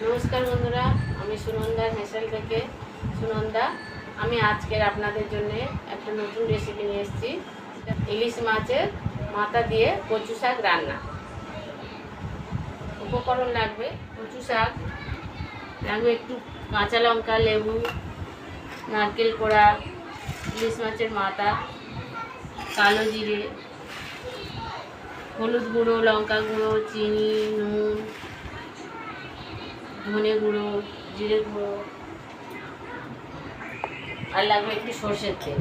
নমস্কার বন্ধুরা, আমি সুনন্দা হেসেল থেকে। সুনন্দা, আমি আজকের আপনাদের জন্য একটা নতুন রেসিপি নিয়ে এসেছি। ইলিশ মাছের মাথা দিয়ে কচু শাক রান্না। উপকরণ লাগবে কচু শাক, লাগবে একটু কাঁচা লঙ্কা, লেবু, নারকেল কোড়া, ইলিশ মাছের মাথা, কালো জিরে, হলুদ গুঁড়ো, লঙ্কা গুঁড়ো, চিনি, নুন ধনে গুঁড়ো, জিরে গুঁড়ো। আর লাগবে একটু সর্ষের তেল।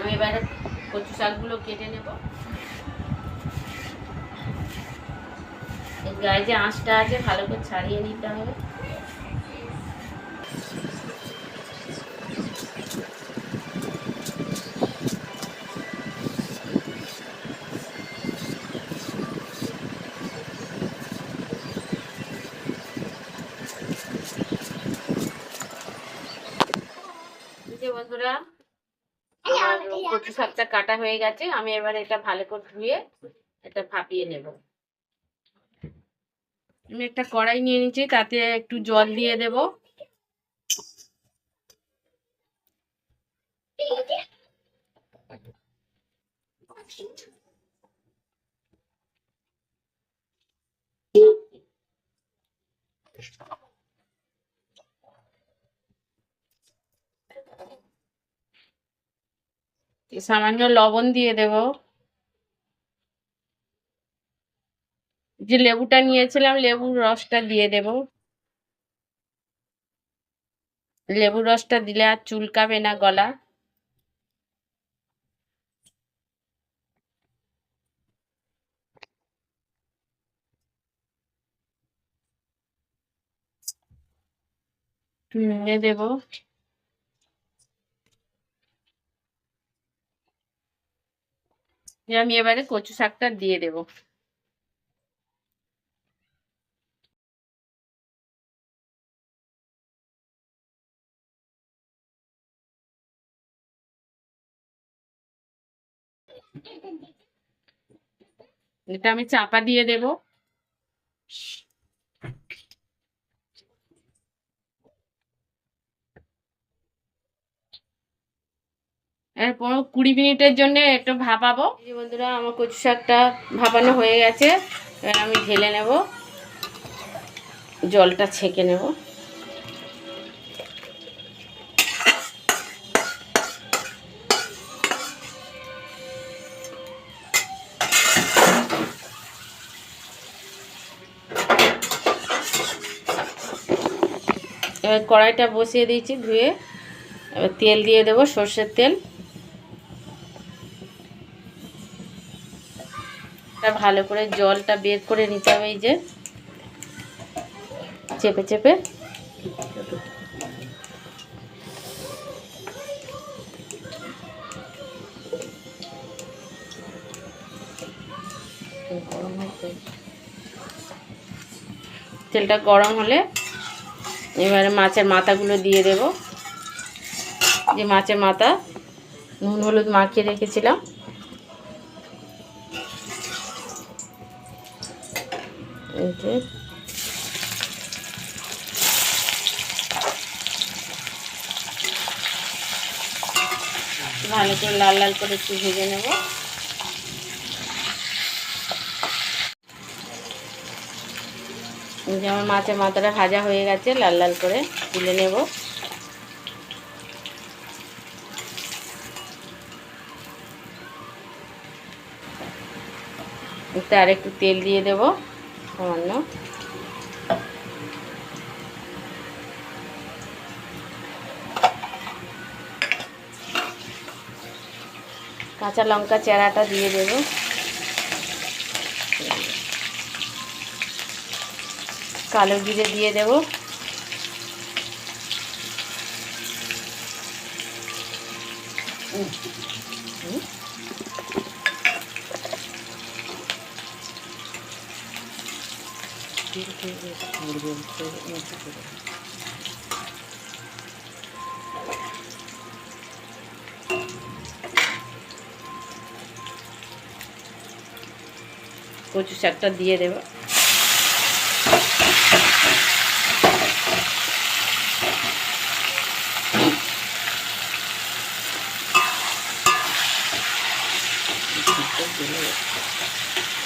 আমি এবারে কচু শাকগুলো কেটে নেব। গায়ে যে আঁশটা আছে, ভালো করে ছাড়িয়ে নিতে হবে। যে বন্ধুরা আমার কচু শাকটা কাটা হয়ে গেছে আমি এবার এটা ভালো করে ধুয়ে এটা ভাপিয়ে নেব। আমি একটা কড়াই নিয়ে নিচ্ছি তাতে একটু জল দিয়ে দেব। সামান্য লবণ দিয়ে দেব। যে লেবুটা নিয়েছিলাম, লেবুর রসটা দিয়ে দেব। লেবুর রসটা দিলে আর চুলকাবে না গলা। নেড়ে দেবো। আমি এবারে কচু শাকটা দিয়ে দেব। এটা আমি চাপা দিয়ে দেব। এরপর কুড়ি মিনিটের জন্য একটু ভাপাবো। বন্ধুরা, আমার কচু শাকটা ভাপানো হয়ে গেছে। এবার আমি ঢেলে নেব। জলটা ছেঁকে নেব। এবার কড়াইটা বসিয়ে দিয়েছি ধুয়ে। এবার তেল দিয়ে দেবো সর্ষের তেল। এটা ভালো করে জলটা বের করে নিতে হবে, এই যে। চেপে চেপে। তেলটা গরম হলে এবারে মাছের মাথাগুলো দিয়ে দেব। যে মাছের মাথা নুন হলুদ মাখিয়ে রেখেছিলাম। যে ভালো করে লাল লাল করে একটু ভেজে নেব। যেমন মাছের মাথাটা ভাজা হয়ে গেছে, লাল লাল করে তুলে নেব। আর একটু তেল দিয়ে দেব। সামান্য কাঁচা লঙ্কা চেরাটা দিয়ে দেব। কালো জিরে দিয়ে দেব। 이렇게 해서 모르게 넣어주고 কচু শাকটা দিয়ে দেব Thank you.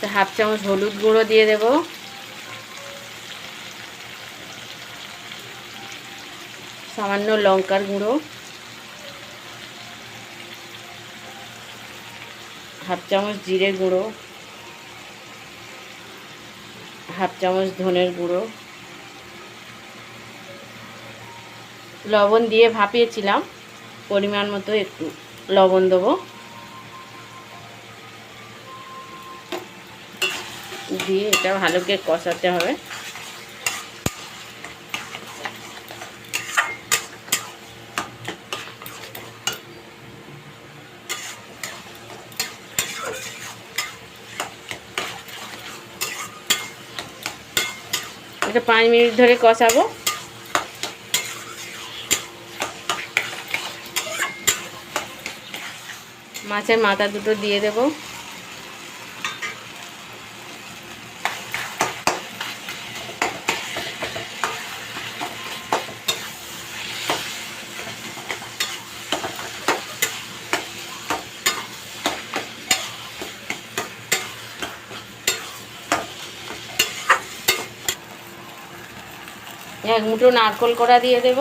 তো হাফ চামচ হলুদ গুঁড়ো দিয়ে দেব। সামান্য লঙ্কার গুঁড়ো। হাফ চামচ জিরে গুঁড়ো। হাফ চামচ ধনের গুঁড়ো। লবণ দিয়ে ভাপিয়েছিলাম। পরিমাণ মতো একটু লবণ দেবো। দিয়ে এটা ভালো করে কষাতে হবে। এটা পাঁচ মিনিট ধরে কষাবো। মাছের মাথা দুটো দিয়ে দেবো। এক মুঠো নারকোল কড়া দিয়ে দেব।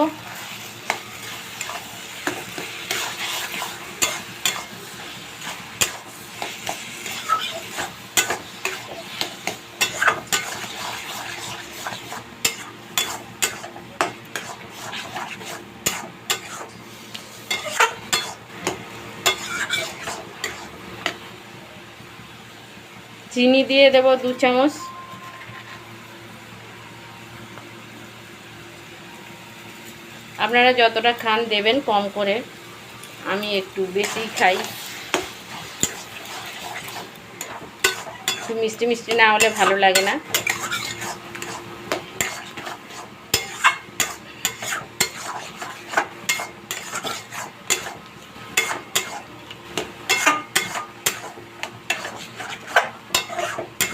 চিনি দিয়ে দেব দু চামচ। আপনারা যতটা খান দেবেন কম করে। আমি একটু বেশি খাই। মিষ্টি মিষ্টি না হলে ভালো লাগে না।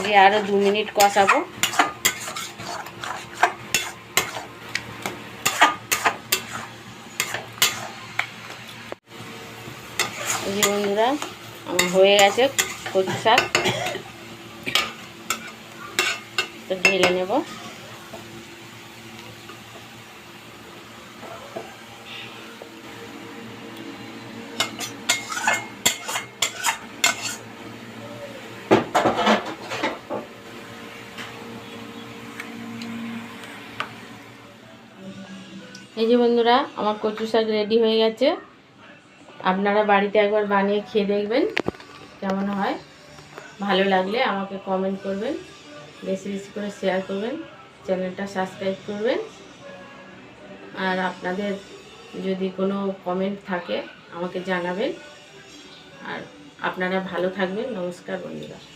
দিয়ে আরও দু মিনিট কষাবো এই যে বন্ধুরা আমার হয়ে গেছে কচু শাক। তো ঢেলে নেব। এই যে বন্ধুরা, আমার কচু শাক রেডি হয়ে গেছে। আপনারা বাড়িতে একবার বানিয়ে খেয়ে দেখবেন। কেমন হয়? ভালো লাগলে আমাকে কমেন্ট করবেন, বেশি বেশি করে শেয়ার করবেন চ্যানেলটা সাবস্ক্রাইব করবেন। আর আপনাদের যদি কোনো কমেন্ট থাকে, আমাকে জানাবেন। আর আপনারা ভালো থাকবেন। নমস্কার বন্ধুরা।